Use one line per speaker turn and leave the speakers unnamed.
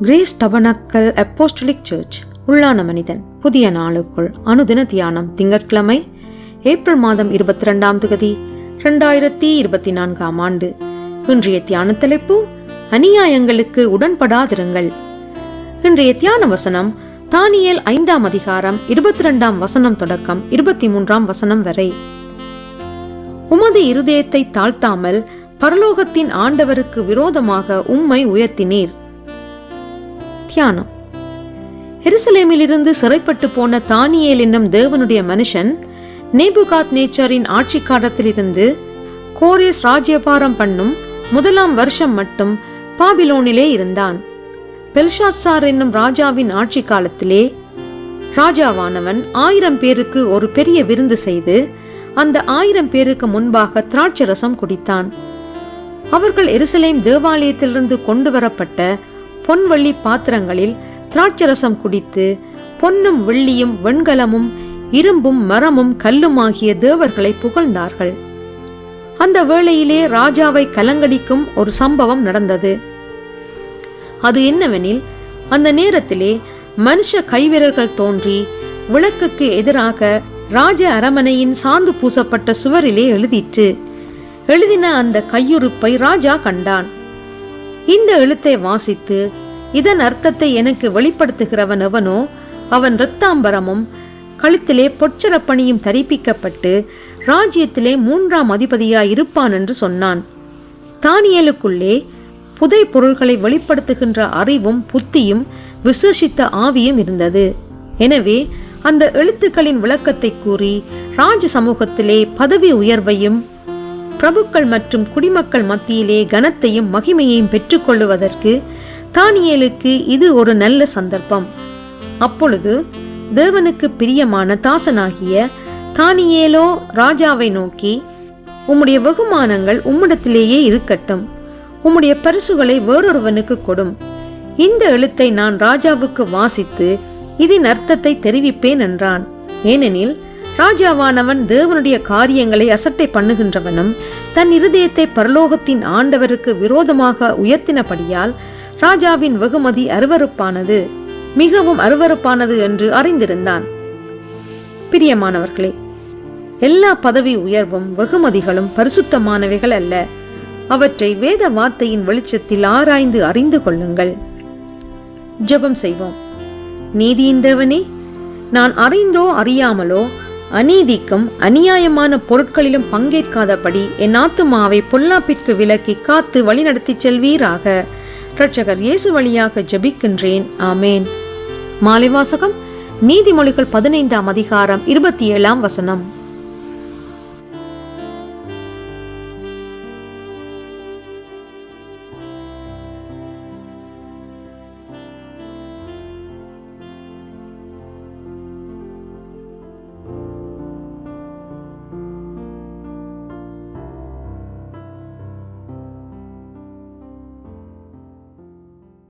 Grace tabernacle apostolic search உள்ளான மனிதன் புதிய நாளுக்குள் அனுதின தியானம் திங்கட்கிழமை ஏப்ரல் மாதம் இருபத்தி ரெண்டாம் தேதி ரெண்டாயிரத்தி இருபத்தி நான்காம் ஆண்டு. இன்றைய தியான தலைப்பு அநியாயங்களுக்கு உடன்படாதிருங்கள். இன்றைய தியான வசனம் தானியல் ஐந்தாம் அதிகாரம் இருபத்தி ரெண்டாம் வசனம் தொடக்கம் இருபத்தி மூன்றாம் வசனம் வரை. உமது இருதயத்தை தாழ்த்தாமல் பரலோகத்தின் ஆண்டவருக்கு விரோதமாக உம்மை உயர்த்தினீர். தியானம். எருசலேமிலிருந்து சிறைப்பட்டு போன தானியேல் என்னும் தேவனுடைய மனுஷன் நேபுகாத் நேச்சரின் ஆட்சி காலத்திலிருந்து கோரேஸ் ராஜ்யபாரம் பண்ணும் முதலாம் வருஷம் மட்டும் பாபிலோனிலே இருந்தான். பெல்ஷாசார் என்னும் ராஜாவின் ஆட்சி காலத்திலே ராஜாவானவன் ஆயிரம் பேருக்கு ஒரு பெரிய விருந்து செய்து அந்த ஆயிரம் பேருக்கு முன்பாக திராட்சரசம் குடித்தான். அவர்கள் எருசலேம் தேவாலயத்திலிருந்து கொண்டு வரப்பட்ட பொன்வெள்ளி பாத்திரங்களில் திராட்சரசம் குடித்து பொன்னும் வெள்ளியும் வெண்கலமும் இரும்பும் மரமும் கல்லுமாகிய தேவர்களை புகழ்ந்தார்கள். அந்த வேளையிலே ராஜாவை கலங்கடிக்கும் ஒரு சம்பவம் நடந்தது. அது என்னவெனில் அந்த நேரத்திலே மனுஷ கைவிரல்கள் தோன்றி விளக்குக்கு எதிராக ராஜ அரமனையின் சாந்து பூசப்பட்ட சுவரிலே எழுதிற்று. எழுதின அந்த கையுறுப்பை ராஜா கண்டான். இந்த எழுத்தை வாசித்து இதன் அர்த்தத்தை எனக்கு வெளிப்படுத்துகிறவன் எவனோ அவன் இரத்தாம்பரமும் கழுத்திலே பொற்சரப்பணியும் தரிப்பிக்கப்பட்டு ராஜ்யத்திலே மூன்றாம் அதிபதியாய் இருப்பான் என்று சொன்னான். தானியலுக்குள்ளே புதை பொருள்களை வெளிப்படுத்துகின்ற அறிவும் புத்தியும் விசேஷித்த ஆவியும் இருந்தது. எனவே அந்த எழுத்துக்களின் விளக்கத்தை கூறி ராஜ சமூகத்திலே பதவி உயர்வையும் பிரபுக்கள் மற்றும் குடிமக்கள் மத்தியிலே கனத்தையும் மகிமையையும் பெற்றுக்கொள்ளுவதற்கு தானியேலுக்கு இது ஒரு நல்ல சந்தர்ப்பம். அப்பொழுது தேவனுக்கு பிரியமான தாசனாகிய தானியேலோ ராஜாவை நோக்கி உம்முடைய வெகுமானங்கள் உம்மிடத்திலேயே இருக்கட்டும். உம்முடைய பரிசுகளை வேறொருவனுக்கு கொடும். இந்த எழுத்தை நான் ராஜாவுக்கு வாசித்து இதன் அர்த்தத்தை தெரிவிப்பேன் என்றான். ஏனெனில் ராஜாவானவன் தேவனுடைய காரியங்களை அசட்டை பண்ணுகின்றவனும் தன் இருதயத்தை பரலோகத்தின் ஆண்டவருக்கு விரோதமாக உயர்த்தினபடியால் ராஜாவின் வெகுமதி அருவருப்பானது மிகவும் அருவருப்பானது என்று அறிந்திருந்தான். பிரியமானவர்களே எல்லா பதவி உயர்வும் வெகுமதிகளும் பரிசுத்தமானவைகள் அல்ல. அவற்றை வேத வார்த்தையின் வெளிச்சத்தில் ஆராய்ந்து அறிந்து கொள்ளுங்கள். ஜெபம் செய்வோம். நீதியின் தேவனே நான் அறிந்தோ அறியாமலோ அநீதிக்கும் அநியாயமான பொருட்களிலும் பங்கேற்காதபடி என் ஆத்துமாவை பொல்லாப்பிற்கு விலக்கி காத்து வழிநடத்தி செல்வீராக. இரட்சகர் இயேசு வழியாக ஜபிக்கின்றேன். ஆமேன். மாலை வாசகம். நீதிமொழிகள் பதினைந்தாம் அதிகாரம் இருபத்தி ஏழாம் வசனம்.